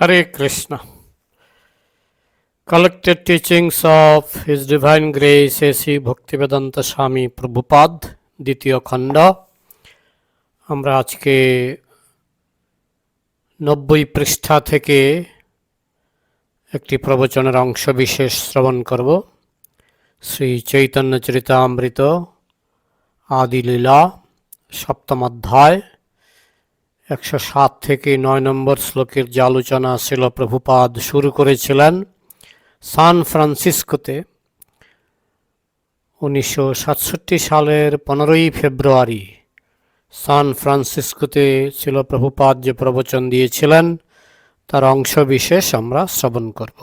Hare Krishna. Collected teachings of His Divine Grace A.C. Bhaktivedanta Swami Prabhupada, দ্বিতীয় খণ্ড আমরা আজকে নব্বই পৃষ্ঠা থেকে একটি প্রবচনের অংশ বিশেষ শ্রবণ করব শ্রী চৈতন্য চরিতামৃত আদিলীলা সপ্তম অধ্যায় একশো সাত থেকে নয় নম্বর শ্লোকের যে আলোচনা ছিল প্রভুপাদ শুরু করেছিলেন সান ফ্রান্সিসকোতে। উনিশশো সাতষট্টি সালের পনেরোই ফেব্রুয়ারি সান ফ্রান্সিসকোতে ছিল প্রভুপাদ যে প্রবচন দিয়েছিলেন তার অংশ বিশেষ আমরা শ্রবণ করব।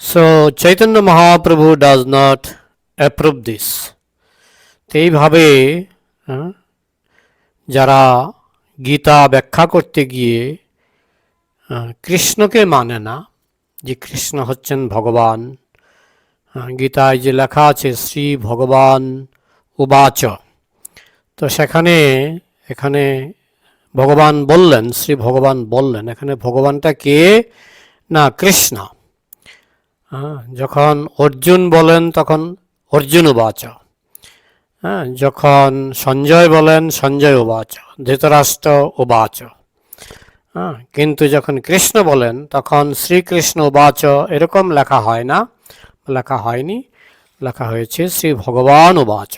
So Chaitanya Mahaprabhu does not approve this এইভাবে হ্যাঁ, যারা গীতা ব্যাখ্যা করতে গিয়ে কৃষ্ণকে মানে না, যে কৃষ্ণ হচ্ছেন ভগবান। গীতায় যে লেখা আছে, শ্রী ভগবান উবাচ। তো সেখানে, এখানে ভগবান বললেন, শ্রী ভগবান বললেন। এখানে ভগবানটা কে? না, কৃষ্ণ। যখন অর্জুন বলেন, তখন অর্জুন উবাচ। হ্যাঁ যখন সঞ্জয় বলেন, সঞ্জয় উবাচ, ধৃতরাষ্ট্র উবাচ। হ্যাঁ কিন্তু যখন কৃষ্ণ বলেন, তখন শ্রীকৃষ্ণ উবাচ এরকম লেখা হয় না, লেখা হয়নি, লেখা হয়েছে শ্রী ভগবান উবাচ।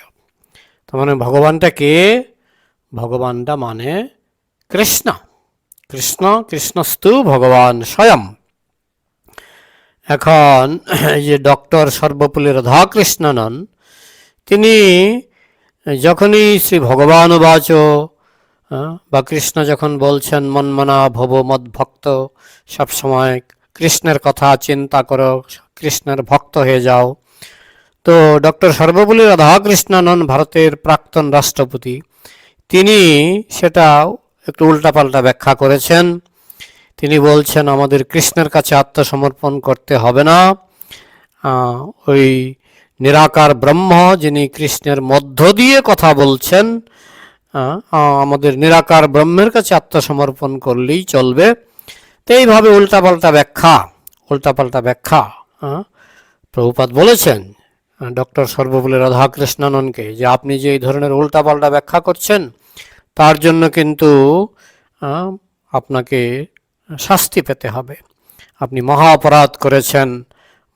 তার মানে ভগবানটা কে? ভগবানটা মানে কৃষ্ণ। কৃষ্ণ, কৃষ্ণস্তু, ভগবান স্বয়ং। এখন এই যে ডক্টর সর্বপল্লী রাধাকৃষ্ণনন, তিনি যখনই শ্রী ভগবান বাচ বা কৃষ্ণ যখন বলছেন মনমনা ভব মদ ভক্ত সবসময় কৃষ্ণের কথা চিন্তা করো, কৃষ্ণের ভক্ত হয়ে যাও। তো ডক্টর সর্বপল্লী রাধাকৃষ্ণানন ভারতের প্রাক্তন রাষ্ট্রপতি, তিনি সেটা একটু উল্টাপাল্টা ব্যাখ্যা করেছেন। তিনি বলছেন, আমাদের কৃষ্ণের কাছে আত্মসমর্পণ করতে হবে না। ওই নিরাকার ব্রহ্ম যিনি কৃষ্ণের মধ্য দিয়ে কথা বলছেন আমাদের নিরাকার ব্রহ্মের কাছে আত্মসমর্পণ করলেই চলবে। তো এইভাবে উল্টাপাল্টা ব্যাখ্যা উল্টাপাল্টা ব্যাখ্যা প্রভুপাত বলেছেন ডক্টর সর্বপল্লী রাধাকৃষ্ণাননকে, যে আপনি যে এই ধরনের উল্টাপাল্টা ব্যাখ্যা করছেন, তার জন্য কিন্তু আপনাকে শাস্তি পেতে হবে। আপনি মহা অপরাধ করেছেন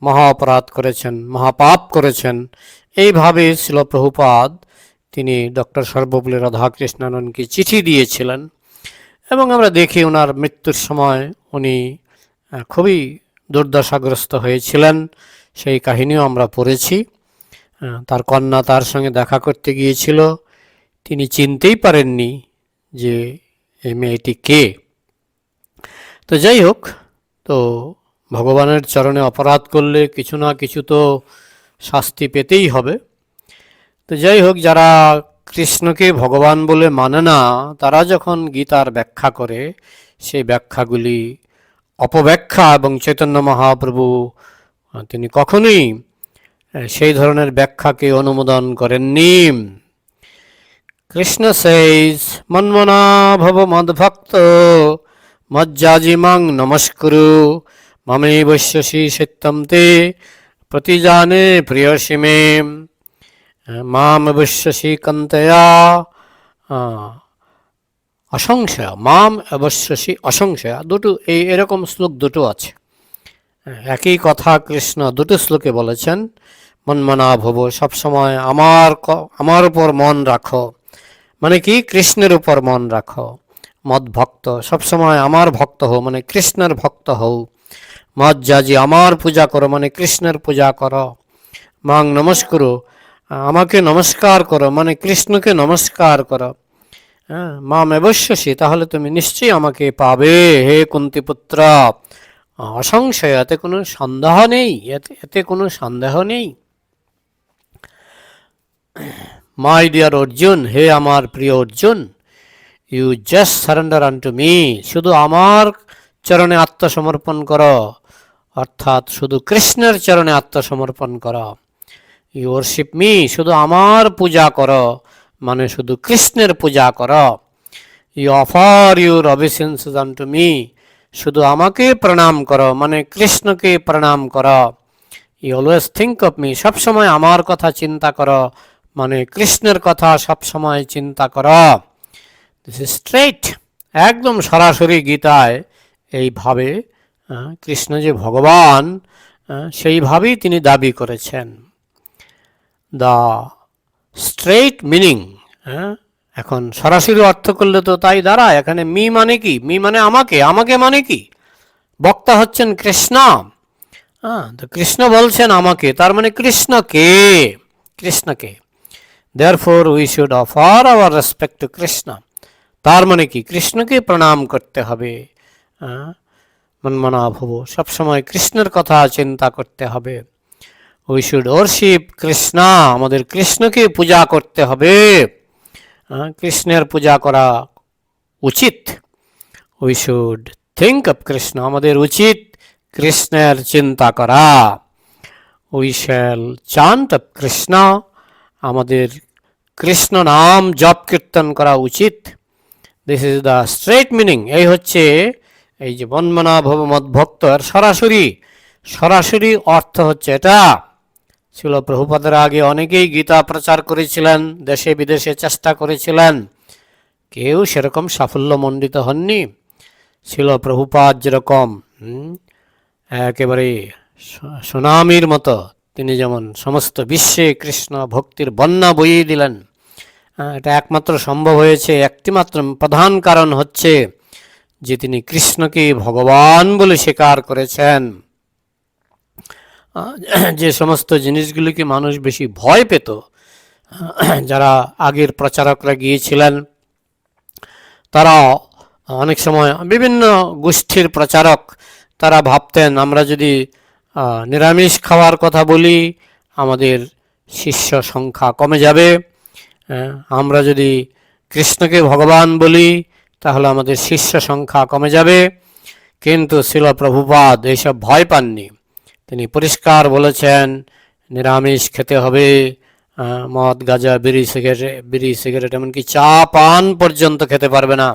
মহা অপরাধ করেছেন, মহাপাপ করেছেন। এইভাবে ছিল প্রভুপাদ। তিনি ডক্টর সর্বপল্লী রাধাকৃষ্ণাননকে চিঠি দিয়েছিলেন এবং আমরা দেখি ওনার মৃত্যুর সময় উনি খুবই দুর্দশাগ্রস্ত হয়েছিলেন। সেই কাহিনীও আমরা পড়েছি। তার কন্যা তার সঙ্গে দেখা করতে গিয়েছিল। তিনি চিনতেই পারেননি যে এই মেয়েটি কে। তো যাই হোক, তো ভগবানের চরণে অপরাধ করলে কিছু না কিছু তো শাস্তি পেতেই হবে। তো যাই হোক, যারা কৃষ্ণকে ভগবান বলে মানে না, তারা যখন গীতার ব্যাখ্যা করে, সেই ব্যাখ্যাগুলি অপব্যাখ্যা এবং চৈতন্য মহাপ্রভু, তিনি কখনোই সেই ধরনের ব্যাখ্যাকে অনুমোদন করেননি। কৃষ্ণ সেইজ মন্মনা ভব মদ্ভক্ত, মজ্জাজিমাং নমস্কুরু। মমে বৈশ্যসি সত্যম তে প্রতিজানে প্রিয়সি মে মাম অবশ্যসি কন্তয়া অসংশয় মাম অবশ্যসি অসংশয়া দুটো এই এরকম শ্লোক দুটো আছে একই কথা কৃষ্ণ দুটো শ্লোকে বলেছেন মনমনা ভব সবসময় আমার আমার উপর মন রাখো মানে কি? কৃষ্ণের উপর মন রাখো। মদ ভক্ত, সবসময় আমার ভক্ত হও মানে কৃষ্ণের ভক্ত হও। মদ যাজি আমার পূজা করো মানে কৃষ্ণের পূজা করো। মাং নমস্কুরু, আমাকে নমস্কার করো মানে কৃষ্ণকে নমস্কার করো। হ্যাঁ মাম অবশ্যসী তাহলে তুমি নিশ্চয়ই আমাকে পাবে। হে কুন্তিপুত্র অসংশয় এতে কোনো সন্দেহ নেই, এতে এতে কোনো সন্দেহ নেই। মাই ডিয়ার অর্জুন, হে আমার প্রিয় Arjun, you just surrender unto me, শুধু আমার চরণে আত্মসমর্পণ করো। অর্থাৎ শুধু কৃষ্ণের চরণে আত্মসমর্পণ করো। ইউ মি শুধু আমার পূজা কর মানে শুধু কৃষ্ণের পূজা কর। You offer your obeisances to me শুধু আমাকে প্রণাম করো মানে কৃষ্ণকে প্রণাম করো। You always think of me সবসময় আমার কথা চিন্তা করো মানে কৃষ্ণের কথা সবসময় চিন্তা করো। দিস ইজ স্ট্রেট একদম সরাসরি গীতায় এইভাবে কৃষ্ণ যে ভগবান সেইভাবেই তিনি দাবি করেছেন। দ্য স্ট্রেট মিনিং এখন সরাসরি অর্থ করলে তো তাই দাঁড়ায়। এখানে মি মানে কি? মি মানে আমাকে আমাকে মানে কি? বক্তা হচ্ছেন কৃষ্ণ। হ্যাঁ তো কৃষ্ণ বলছেন আমাকে, তার মানে কৃষ্ণকে কৃষ্ণকে। Therefore we should offer our respect to Krishna. তার মানে কি? কৃষ্ণকে প্রণাম করতে হবে। হ্যাঁ মনমনা ভব। সবসময় কৃষ্ণের কথা চিন্তা করতে হবে। উই শুড ওরশিপ কৃষ্ণ, আমাদের কৃষ্ণকে পূজা করতে হবে। কৃষ্ণের পূজা করা উচিত। We should think of Krishna, আমাদের উচিত কৃষ্ণের চিন্তা করা। We shall chant of Krishna, আমাদের কৃষ্ণ নাম জপ কীর্তন করা উচিত। This is the straight meaning এই হচ্ছে এই যে বন্মনা ভব ভক্তর সরাসরি সরাসরি অর্থ হচ্ছে এটা। ছিল প্রভুপাদের আগে অনেকেই গীতা প্রচার করেছিলেন, দেশে বিদেশে চেষ্টা করেছিলেন। কেউ সেরকম সাফল্যমণ্ডিত হননি। ছিল প্রভুপাদ যেরকম একেবারে সুনামির মতো। তিনি যেমন সমস্ত বিশ্বে কৃষ্ণ ভক্তির বন্যা বইয়ে দিলেন। এটা একমাত্র সম্ভব হয়েছে, একটিমাত্র প্রধান কারণ হচ্ছে যে তিনি কৃষ্ণকে ভগবান বলে স্বীকার করেছেন। যে সমস্ত জিনিসগুলিকে মানুষ বেশি ভয় পেত যারা আগের প্রচারকরা গিয়েছিলেন, তারা অনেক সময় বিভিন্ন গোষ্ঠীর প্রচারক, তারা ভাবতেন, আমরা যদি নিরামিষ খাওয়ার কথা বলি, আমাদের শিষ্য সংখ্যা কমে যাবে। আমরা যদি কৃষ্ণকে ভগবান বলি তাহলে আমাদের শিষ্য সংখ্যা কমে যাবে। কিন্তু শিল প্রভুপাদ এইসব ভয় পাননি। তিনি পরিষ্কার বলেছেন, নিরামিষ খেতে হবে মদ, গাঁজা, বিড়ি সিগারেট বিড়ি, সিগারেট এমনকি চা, পান পর্যন্ত খেতে পারবে না।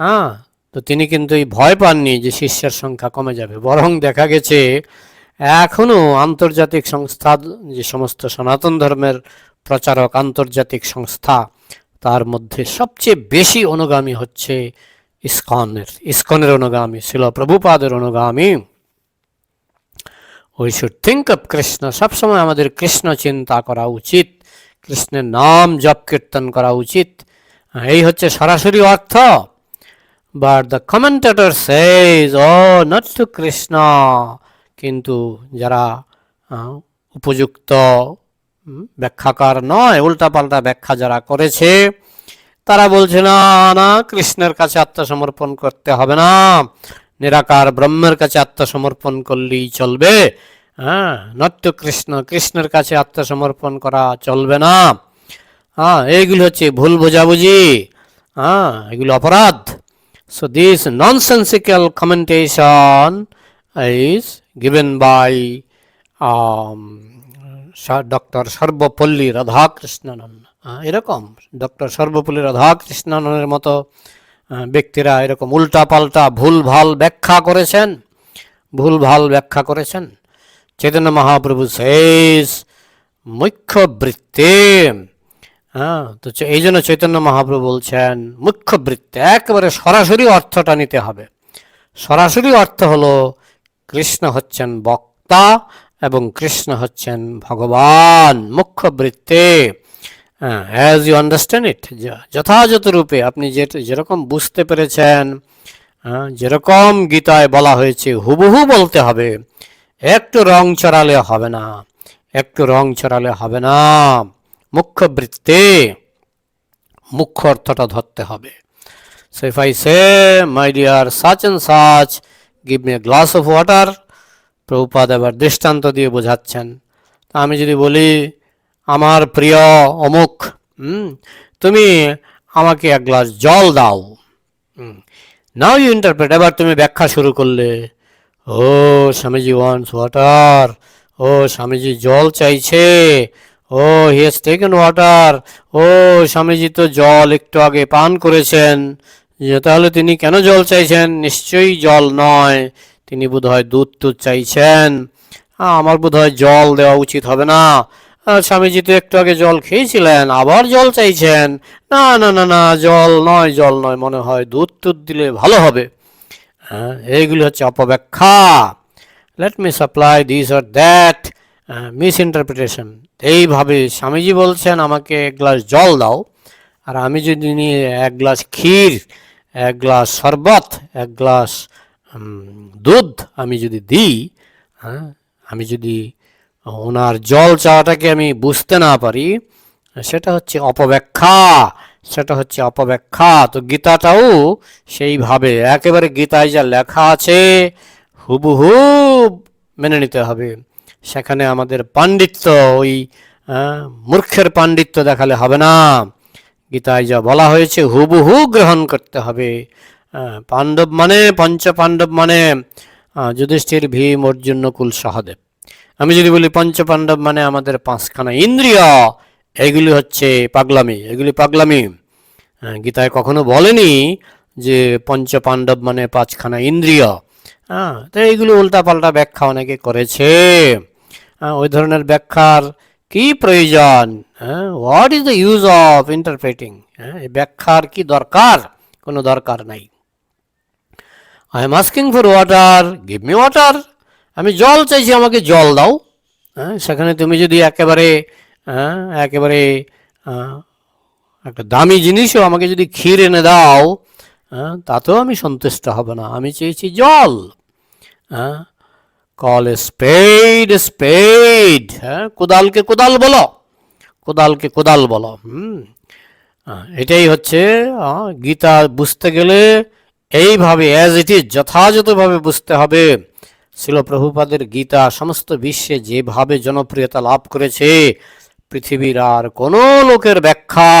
হ্যাঁ তো তিনি কিন্তু এই ভয় পাননি যে শিষ্যের সংখ্যা কমে যাবে। বরং দেখা গেছে এখনও আন্তর্জাতিক সংস্থা, যে সমস্ত সনাতন ধর্মের প্রচারক, আন্তর্জাতিক সংস্থা তার মধ্যে সবচেয়ে বেশি অনুগামী হচ্ছে ইস্কনের ইস্কনের অনুগামী ছিল প্রভুপাদের অনুগামী। We should think of Krishna সবসময় আমাদের কৃষ্ণ চিন্তা করা উচিত, কৃষ্ণের নাম জপ কীর্তন করা উচিত। এই হচ্ছে সরাসরি অর্থ। But the commentator says oh not to Krishna কিন্তু যারা উপযুক্ত ব্যাখ্যাকার নয়, উল্টাপাল্টা ব্যাখ্যা যারা করেছে, তারা বলছে, না না, কৃষ্ণের কাছে আত্মসমর্পণ করতে হবে না। নিরাকার ব্রহ্মের কাছে আত্মসমর্পণ করলেই চলবে। হ্যাঁ নট্য কৃষ্ণ, কৃষ্ণের কাছে আত্মসমর্পণ করা চলবে না। হ্যাঁ এইগুলো হচ্ছে ভুল বোঝাবুঝি। হ্যাঁ এগুলো অপরাধ। So this nonsensical commentation is given by doctor Sarvepalli Radhakrishnan. এরকম, ডক্টর সর্বপল্লী রাধাকৃষ্ণনের মতো ব্যক্তিরা এরকম উল্টা পাল্টা ভুল ভালো ব্যাখ্যা করেছেন ভুল ভালো ব্যাখ্যা করেছেন। চৈতন্য মহাপ্রভু শেষ মুখ্য বৃত্তে হ্যাঁ তো এই জন্য চৈতন্য মহাপ্রভু বলছেন মুখ্য বৃত্তে একেবারে সরাসরি অর্থটা নিতে হবে। সরাসরি অর্থ হলো, কৃষ্ণ হচ্ছেন বক্তা এবং কৃষ্ণ হচ্ছেন ভগবান মুখ্য বৃত্তে অ্যাজ ইউ আন্ডারস্ট্যান্ড ইট যথাযথ রূপে আপনি যে, যেরকম বুঝতে পেরেছেন যেরকম গীতায় বলা হয়েছে, হুবহু বলতে হবে, একটু রং চড়ালে হবে না, একটু রং চড়ালে হবে না মুখ্য বৃত্তে মুখ্য অর্থটা ধরতে হবে। So if I say my dear such and such give me a glass of water Prabhupada এবার দৃষ্টান্ত দিয়ে বোঝাচ্ছেন। তা আমি যদি বলি, আমার প্রিয় অমুক তুমি আমাকে এক গ্লাস জল দাও। Now you interpret. এবার তুমি ব্যাখ্যা শুরু করলে, ও স্বামীজি ওয়ান্স ওয়াটার ও স্বামীজি, জল চাইছে। ও হ্যাজ টেকেন ওয়াটার ও স্বামীজি তো জল একটু আগে পান করেছেন। তাহলে তিনি কেন জল চাইছেন? নিশ্চয়ই জল নয়। তিনি বোধহয় দুধ টুধ চাইছেন। আমার বোধহয় জল দেওয়া উচিত হবে না। স্বামীজি তো একটু আগে জল খেয়েছিলেন, আবার জল চাইছেন। না না না না, জল নয় জল নয়, মনে হয় দুধ টুধ দিলে ভালো হবে। হ্যাঁ এইগুলি হচ্ছে অপব্যাখ্যা। Let me supply this or that misinterpretation এইভাবে স্বামীজি বলছেন, আমাকে এক গ্লাস জল দাও, আর আমি যদি নিয়ে এক গ্লাস ক্ষীর, এক গ্লাস শরবত, এক গ্লাস দুধ আমি যদি দিই হ্যাঁ আমি যদি ওনার জল চাওয়াটাকে আমি বুঝতে না পারি, সেটা হচ্ছে অপব্যাখ্যা, সেটা হচ্ছে অপব্যাখ্যা। তো গীতাটাও সেইভাবে, একেবারে গীতায় যা লেখা আছে, হুবহু মেনে নিতে হবে। সেখানে আমাদের পাণ্ডিত্য, ওই মূর্খের পাণ্ডিত্য দেখালে হবে না। গীতায় যা বলা হয়েছে, হুবহু গ্রহণ করতে হবে। পাণ্ডব মানে পঞ্চ পাণ্ডব মানে যুধিষ্ঠির, ভীম, অর্জুন, নকুল, সহদেব। আমি যদি বলি পঞ্চ পাণ্ডব মানে আমাদের পাঁচখানা ইন্দ্রিয়, এগুলি হচ্ছে পাগলামি, এগুলি পাগলামি। গীতায় কখনো বলেনি যে পঞ্চ পাণ্ডব মানে পাঁচখানা ইন্দ্রিয়। হ্যাঁ তো এইগুলো উল্টাপাল্টা ব্যাখ্যা অনেকে করেছে। ওই ধরনের ব্যাখ্যার কি প্রয়োজন? হ্যাঁ what is the use of interpreting হ্যাঁ ব্যাখ্যার কি দরকার? কোনো দরকার নাই। I am asking for water give me water আমি জল চাইছি, আমাকে জল দাও। হ্যাঁ সেখানে তুমি যদি একেবারে হ্যাঁ একেবারে একটা দামি জিনিসও আমাকে যদি ক্ষীর এনে দাও হ্যাঁ তাতেও আমি সন্তুষ্ট হব না। আমি চেয়েছি জল। হ্যাঁ কল স্পেড স্পেড হ্যাঁ কোদালকে কোদাল বলো। কোদালকে কোদাল বলো। হুম এটাই হচ্ছে গীতা বুঝতে গেলে এইভাবে অ্যাজ ইট ইজ যথাযথভাবে বুঝতে হবে। শিল প্রভুপাদের গীতা সমস্ত বিশ্বে যেভাবে জনপ্রিয়তা লাভ করেছে, পৃথিবীর আর কোনো লোকের ব্যাখ্যা,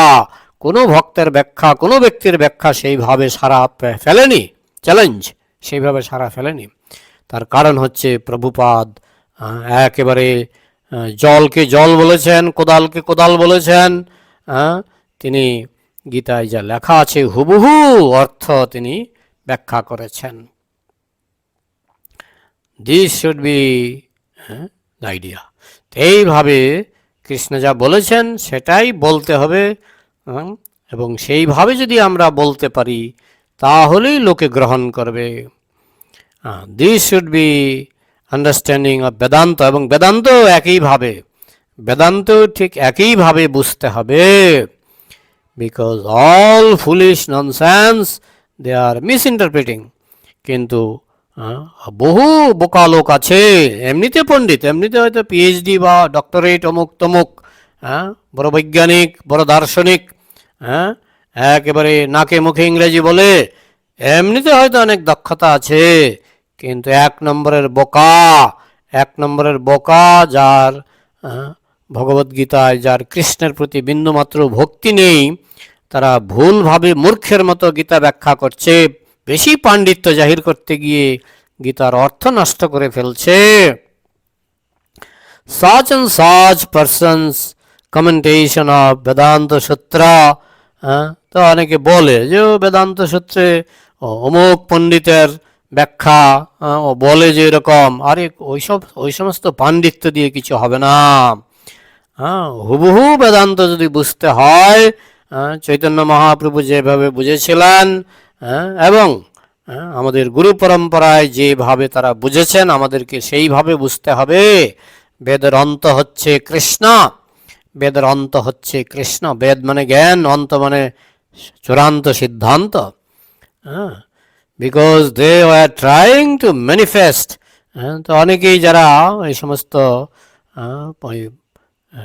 কোনো ভক্তের ব্যাখ্যা, কোনো ব্যক্তির ব্যাখ্যা সেইভাবে সারা ফেলেনি। চ্যালেঞ্জ সেইভাবে সারা ফেলেনি। তার কারণ হচ্ছে প্রভুপাদ একেবারে জলকে জল বলেছেন, কোদালকে কোদাল বলেছেন তিনি গীতায় যা লেখা আছে, হুবহু অর্থ তিনি ব্যাখ্যা করেছেন। দিস শুড বি আইডিয়া এইভাবে কৃষ্ণ যা বলেছেন সেটাই বলতে হবে এবং সেইভাবে যদি আমরা বলতে পারি, তাহলেই লোকে গ্রহণ করবে। This should be understanding of Vedanta, এবং বেদান্ত একইভাবে বেদান্ত ঠিক একইভাবে বুঝতে হবে। Because all foolish nonsense they are misinterpreting কিন্তু বহু বোকা লোক আছে। এমনিতে পণ্ডিত, এমনিতে হয়তো পিএইচডি বা ডক্টরেট অমুক তমুক হ্যাঁ বড় বৈজ্ঞানিক, বড় দার্শনিক হ্যাঁ একেবারে নাকে মুখে ইংরেজি বলে, এমনিতে হয়তো অনেক দক্ষতা আছে। কিন্তু এক নম্বরের বোকা, এক নম্বরের বোকা যার ভগবদ্গীতায়, যার কৃষ্ণের প্রতি বিন্দুমাত্র ভক্তি নেই তারা ভুলভাবে মূর্খের মতো গীতা ব্যাখ্যা করছে। বেশি পাণ্ডিত্য জাহির করতে গিয়ে গীতার অর্থ নষ্ট করে ফেলছে। Such and such persons of Vedanta সূত্র হ্যাঁ, তো অনেকে বলে যে বেদান্ত সূত্রে অমুক পণ্ডিতের ব্যাখ্যা ও বলে যে এরকম। আরে ওইসব ওই সমস্ত পাণ্ডিত্য দিয়ে কিছু হবে না। হ্যাঁ হুবহু বেদান্ত যদি বুঝতে হ্যাঁ, চৈতন্য মহাপ্রভু যেভাবে বুঝেছিলেন হ্যাঁ, এবং হ্যাঁ, আমাদের গুরু পরম্পরায় যেভাবে তারা বুঝেছেন আমাদেরকে সেইভাবে বুঝতে হবে। বেদের অন্ত হচ্ছে কৃষ্ণ। বেদের অন্ত হচ্ছে কৃষ্ণ। বেদ মানে জ্ঞান অন্ত মানে চূড়ান্ত সিদ্ধান্ত। হ্যাঁ because they are trying to manifest তো অনেকেই যারা এই সমস্ত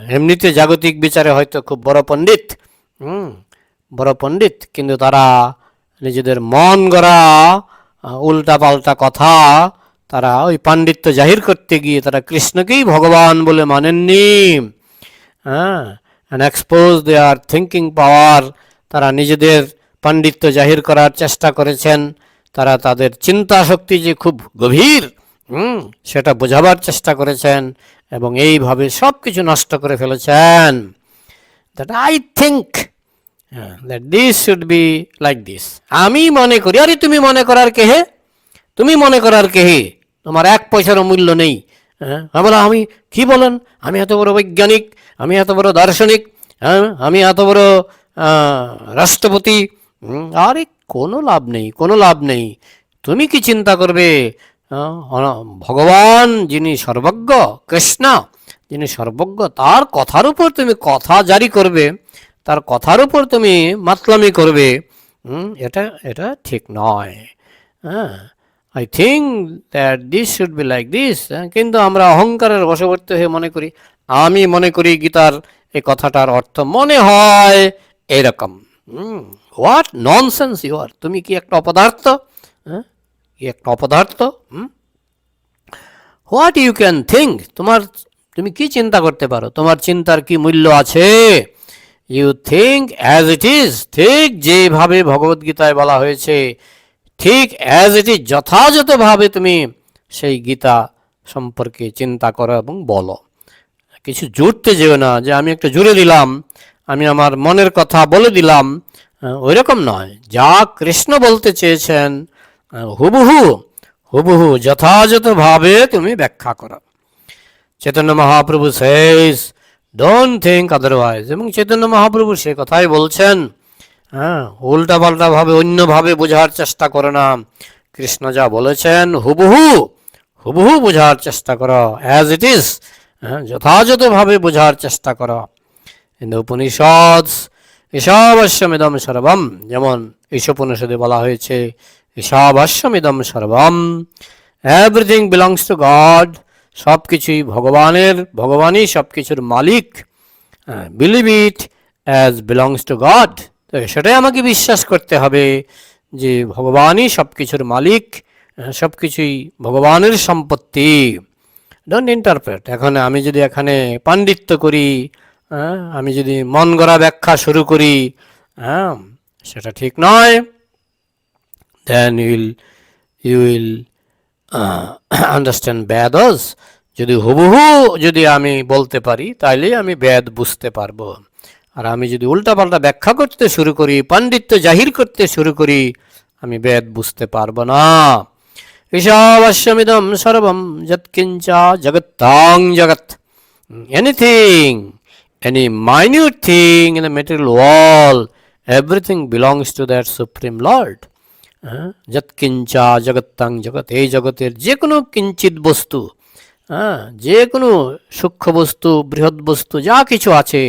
এমনিতে জাগতিক বিচারে হয়তো খুব বড় পণ্ডিত হুম। বড় পণ্ডিত, কিন্তু তারা নিজেদের মন গড়া উল্টা পাল্টা কথা তারা ওই পাণ্ডিত্য জাহির করতে গিয়ে তারা কৃষ্ণকেই ভগবান বলে মানেননি। হ্যাঁ and expose their thinking power তারা নিজেদের পাণ্ডিত্য জাহির করার চেষ্টা করেছেন, তারা তাদের চিন্তা শক্তি যে খুব গভীর, হুম, সেটা বোঝাবার চেষ্টা করেছেন এবং এইভাবে সব কিছু নষ্ট করে ফেলেছেন। That I think that this should be like this আমি মনে করি আরে তুমি মনে করার কে হে তুমি মনে করার কে হে তোমার এক পয়সারও মূল্য নেই। হ্যাঁ? বলো, আমি কি বলেন? আমি এত বড় বৈজ্ঞানিক আমি এত বড় দার্শনিক হ্যাঁ? আমি এত বড় রাষ্ট্রপতি। আরে কোনো লাভ নেই কোনো লাভ নেই। তুমি কি চিন্তা করবে? ভগবান যিনি সর্বজ্ঞ কৃষ্ণ যিনি সর্বজ্ঞ তার কথার উপর তুমি কথা জারি করবে। তার কথার উপর তুমি মাতলামি করবে। এটা এটা ঠিক নয়। হ্যাঁ I think that this should be like this কিন্তু আমরা অহংকারের বশবর্তী হয়ে মনে করি। আমি মনে করি গীতার এই কথাটার অর্থ মনে হয় এরকম। হোয়াট ননসেন্স ইউ আর তুমি কি একটা অপদার্থ? হ্যাঁ কি একটা অপদার্থ? হোয়াট ইউ ক্যান থিঙ্ক তোমার, তুমি কি চিন্তা করতে পারো? তোমার চিন্তার কি মূল্য আছে? You think as it is ঠিক যেভাবে ভগবদ্গীতায় বলা হয়েছে, ঠিক অ্যাজ ইট ইজ যথাযথভাবে তুমি সেই গীতা সম্পর্কে চিন্তা করো এবং বলো। কিছু জুড়তে যেও না যে আমি একটা জুড়ে দিলাম, আমি আমার মনের কথা বলে দিলাম ওই রকম নয়। যা কৃষ্ণ বলতে চেয়েছেন হুবহু হুবহু যথাযথভাবে তুমি ব্যাখ্যা করো। Chaitanya Mahaprabhu says don't think otherwise এবং চৈতন্য মহাপ্রভু সে কথাই বলছেন হ্যাঁ উল্টা পাল্টা ভাবে অন্যভাবে বোঝার চেষ্টা করো না। কৃষ্ণ যা বলেছেন, হুবহু হুবহু বোঝার চেষ্টা করো। অ্যাজ ইট ইজ যথাযথভাবে বোঝার চেষ্টা করো। কিন্তু উপনিষদ ঈশাবশ্যমিদম সর্বম, যেমন ঈশোপনিষদে বলা হয়েছে, ঈশাবশ্যমিদম সর্বম। এভরিথিং বিলংস টু গড সব কিছুই ভগবানের ভগবানই সব কিছুর মালিক believe it as belongs to God তো সেটাই আমাকে বিশ্বাস করতে হবে যে ভগবানই সব কিছুর মালিক সব কিছুই ভগবানের সম্পত্তি। ডোন্ট ইন্টারপ্রেট এখন আমি যদি এখানে পাণ্ডিত্য করি হ্যাঁ, আমি যদি মন গড়া ব্যাখ্যা শুরু করি হ্যাঁ সেটা ঠিক নয়। Then you'll you will understand ব্যাদস যদি হুবহু যদি আমি বলতে পারি তাইলে আমি বেদ বুঝতে পারব। আর আমি যদি উল্টাপাল্টা ব্যাখ্যা করতে শুরু করি পাণ্ডিত্য জাহির করতে শুরু করি আমি বেদ বুঝতে পারব না। ঈশাবশ্যমিদম সর্বম যৎকিঞ্চা জগত্তাং জগৎ। Anything any minute thing in the material world, everything belongs to that supreme Lord. হ্যাঁ, যৎকিঞ্চা জগত্তাং জগৎ এই জগতের যে কোনো কিঞ্চিত বস্তু হ্যাঁ যে কোনো সূক্ষ্ম বস্তু বৃহৎ বস্তু যা কিছু আছে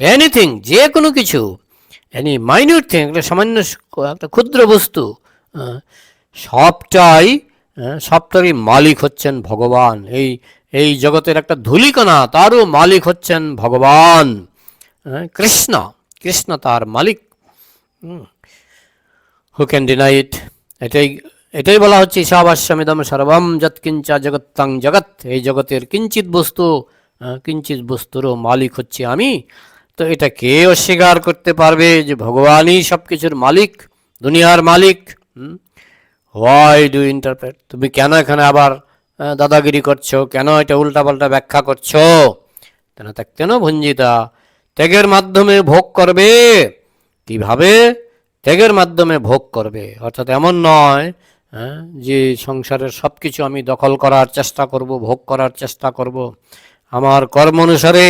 এনিথিং যে কোনো কিছু এনি মাইনিউট থিং একটা সামান্য একটা ক্ষুদ্র বস্তু সবটাই সবটারই মালিক হচ্ছেন ভগবান এই এই জগতের একটা ধুলিকণা তারও মালিক হচ্ছেন ভগবান কৃষ্ণ কৃষ্ণ তার মালিক হু ক্যান ডিনাই ইট এটাই এটাই বলা হচ্ছে ঈশাবাস্যমিদম সর্বম যৎকিঞ্চা জগত্তাং জগৎ। এই জগতের কিঞ্চিত বস্তু কিঞ্চিত বস্তুরও মালিক হচ্ছে আমি। তো এটা কে অস্বীকার করতে পারবে যে ভগবানই সব কিছুর মালিক, দুনিয়ার মালিক? হোয়াই ডু ইন্টারপ্রেট তুমি কেন এখানে আবার দাদাগিরি করছ? কেন এটা উল্টাপাল্টা ব্যাখ্যা করছ? তেন ত্যাক্তেন ভঞ্জিতা। ত্যাগের মাধ্যমে ভোগ করবে। কীভাবে? ত্যাগের মাধ্যমে ভোগ করবে। অর্থাৎ এমন নয় হ্যাঁ, যে সংসারের সব কিছু আমি দখল করার চেষ্টা করব ভোগ করার চেষ্টা করব। আমার কর্ম অনুসারে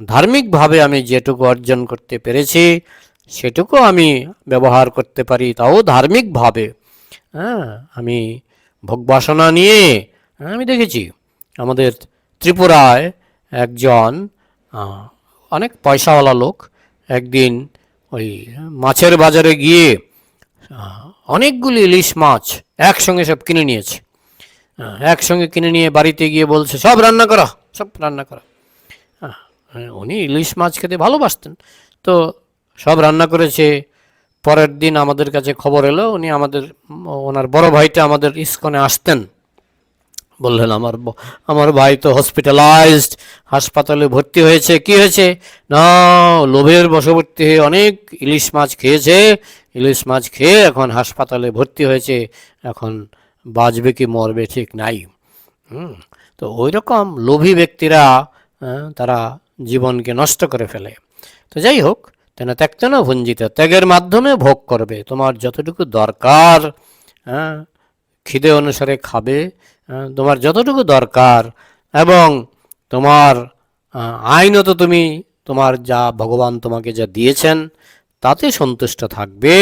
ধার্মিকভাবে আমি যেটুকু অর্জন করতে পেরেছি সেটুকু আমি ব্যবহার করতে পারি তাও ধার্মিকভাবে। হ্যাঁ আমি ভোগবাসনা নিয়ে হ্যাঁ, আমি দেখেছি আমাদের ত্রিপুরায় একজন অনেক পয়সাওয়ালা লোক একদিন ওই মাছের বাজারে গিয়ে অনেকগুলি ইলিশ মাছ একসঙ্গে সব কিনে নিয়েছে। একসঙ্গে কিনে নিয়ে বাড়িতে গিয়ে বলছে, সব রান্না করা, সব রান্না করা। উনি ইলিশ মাছ খেতে ভালোবাসতেন। তো সব রান্না করেছে। পরের দিন আমাদের কাছে খবর এলো, উনি আমাদের, ওনার বড় ভাইটা আমাদের ইস্কনে আসতেন। বললেন, আমার আমার ভাই তো হসপিটালাইজড হাসপাতালে ভর্তি হয়েছে। কি হয়েছে? না, লোভের বশবর্তী হয়ে অনেক ইলিশ মাছ খেয়েছে। ইলিশ মাছ খেয়ে এখন হাসপাতালে ভর্তি হয়েছে। এখন বাঁচবে কি মরবে ঠিক নাই। হুম, তো ওই রকম লোভী ব্যক্তিরা তারা জীবনকে নষ্ট করে ফেলে। তো যাই হোক, তেন ত্যাক্তন ভঞ্জিত ত্যাগের মাধ্যমে ভোগ করবে। তোমার যতটুকু দরকার হ্যাঁ খিদে অনুসারে খাবে তোমার যতটুকু দরকার এবং তোমার আইনত তুমি তোমার যা ভগবান তোমাকে যা দিয়েছেন, তাতে সন্তুষ্ট থাকবে।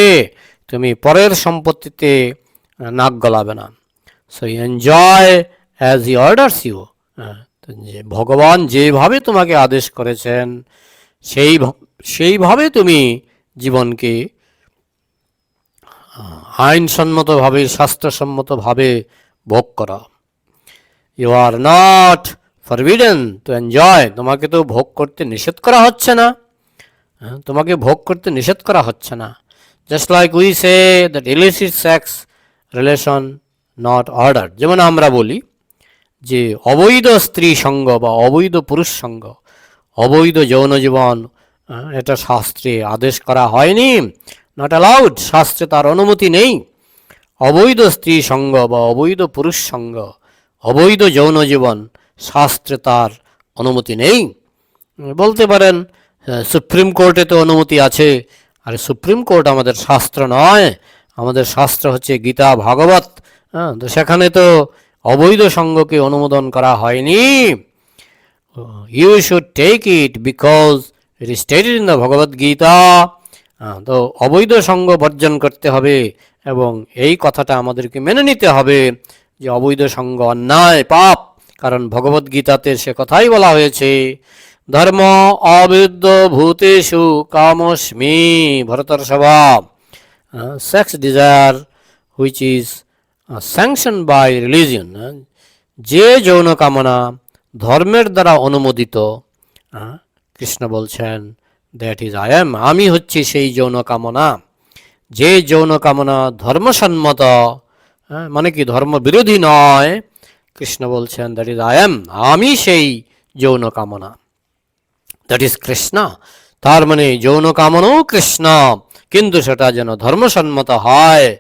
তুমি পরের সম্পত্তিতে নাক গলাবে না। So enjoy as he orders you যে ভগবান যেভাবে তোমাকে আদেশ করেছেন, সেই সেইভাবে তুমি জীবনকে আইনসম্মতভাবে স্বাস্থ্যসম্মতভাবে ভোগ করা you are not forbidden to enjoy তোমাকে তো ভোগ করতে নিষেধ করা হচ্ছে না। হ্যাঁ, তোমাকে ভোগ করতে নিষেধ করা হচ্ছে না। Just like we say that illicit sex relation not order যেমন আমরা বলি যে অবৈধ স্ত্রী সঙ্গ বা অবৈধ পুরুষ সঙ্গ অবৈধ যৌন জীবন এটা শাস্ত্রে আদেশ করা হয়নি। নট অ্যালাউড শাস্ত্রে তার অনুমতি নেই। অবৈধ স্ত্রী সঙ্গ বা অবৈধ পুরুষ সঙ্গ অবৈধ যৌন জীবন, শাস্ত্রে তার অনুমতি নেই। বলতে পারেন সুপ্রিম কোর্টে তো অনুমতি আছে। আর সুপ্রিম কোর্ট আমাদের শাস্ত্র নয়। আমাদের শাস্ত্র হচ্ছে গীতা, ভাগবত। হ্যাঁ তো সেখানে তো অবৈধ সঙ্গকে অনুমোদন করা হয়নি। You should take it because it is stated in the Bhagavad Gita তো অবৈধ সঙ্গ বর্জন করতে হবে এবং এই কথাটা আমাদেরকে মেনে নিতে হবে। যে অবৈধ সঙ্গ অন্যায়, পাপ। কারণ ভগবত গীতাতে সে কথাই বলা হয়েছে, ধর্ম অবিদ্ধ ভূতেষু কামস্মি ভরতর স্বভাব। Sex desire which is sanction by religion যে যৌন কামনা ধর্মের দ্বারা অনুমোদিত কৃষ্ণ বলছেন দ্যাট ইজ আই এম আমি হচ্ছি সেই যৌন কামনা। যে যৌন কামনা ধর্মসম্মত হ্যাঁ, মানে কি ধর্ম বিরোধী নয়। কৃষ্ণ বলছেন দ্যাট ইজ আই এম আমি সেই যৌন কামনা। That is Krishna. তার মানে যৌন কামনাও কৃষ্ণ। কিন্তু সেটা যেন ধর্মসম্মত হয়।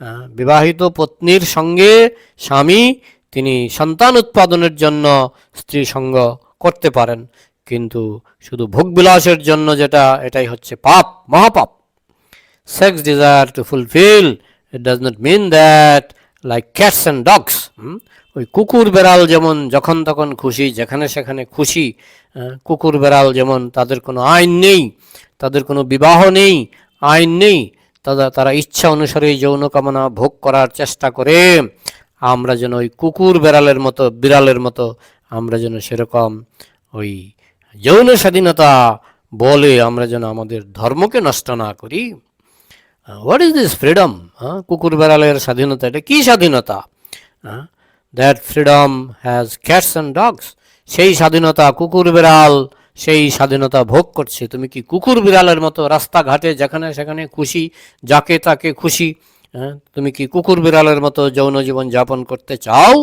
আহ, বিবাহিত পত্নীর সঙ্গে স্বামী তিনি সন্তান উৎপাদনের জন্য স্ত্রী সঙ্গ করতে পারেন। কিন্তু শুধু ভোগবিলাসের জন্য যেটা এটাই হচ্ছে পাপ মহাপাপ। Sex desire to fulfill does not mean that, like cats and dogs, hmm? ওই কুকুর বেড়াল যেমন যখন তখন খুশি, যেখানে সেখানে খুশি কুকুর বেড়াল যেমন তাদের কোনো আইন নেই, তাদের কোনো বিবাহ নেই, আইন নেই, তারা তারা ইচ্ছা অনুসারে যৌন কামনা ভোগ করার চেষ্টা করে, আমরা যেন ওই কুকুর বেড়ালের মতো, বিড়ালের মতো, আমরা যেন সেরকম ওই যৌন স্বাধীনতা বলে আমরা যেন আমাদের ধর্মকে নষ্ট না করি হোয়াট ইজ দিস ফ্রিডম কুকুর বেড়ালের স্বাধীনতা এটা কী স্বাধীনতা that freedom has cats and dogs সেই স্বাধীনতা কুকুর বেড়াল সেই স্বাধীনতা ভোগ করছে তুমি কি কুকুর বিড়ালের মতো রাস্তাঘাটে যেখানে সেখানে খুশি যাকে তাকে খুশি হ্যাঁ, তুমি কি কুকুর বিড়ালের মতো যৌন জীবন যাপন করতে চাও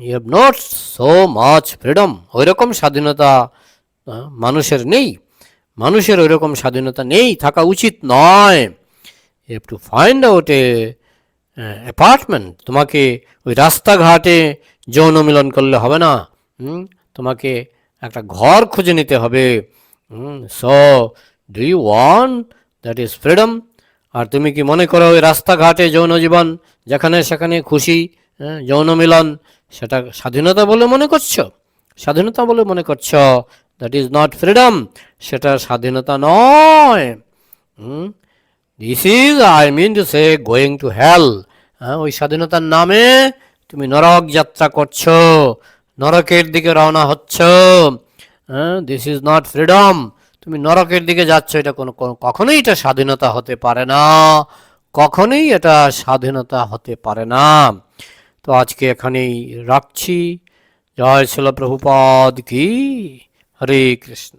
you have not so much freedom ওই রকম স্বাধীনতা মানুষের নেই মানুষের ওই রকম স্বাধীনতা নেই থাকা উচিত নয় have to find out a apartment তোমাকে ওই রাস্তাঘাটে যৌন মিলন করলে হবে না? তোমাকে একটা ঘর খুঁজে নিতে হবে। So do you want that is freedom আর তুমি কি মনে করো ওই রাস্তাঘাটে যৌন জীবন যেখানে সেখানে খুশি হ্যাঁ, যৌন মিলন সেটা স্বাধীনতা বলে মনে করছ? স্বাধীনতা বলে মনে করছ। দ্যাট ইজ নট ফ্রিডম সেটা স্বাধীনতা নয়। This is I mean to say going to hell হ্যাঁ ওই স্বাধীনতার নামে তুমি নরক যাত্রা করছ, নরকের দিকে রওনা হচ্ছ। হ্যাঁ দিস ইজ নট ফ্রিডম তুমি নরকের দিকে যাচ্ছ, এটা কোনো, কখনোই এটা স্বাধীনতা হতে পারে না। কখনোই এটা স্বাধীনতা হতে পারে না। তো আজকে এখানেই রাখছি। জয় শিল প্রভুপাদ কি? হরে কৃষ্ণ।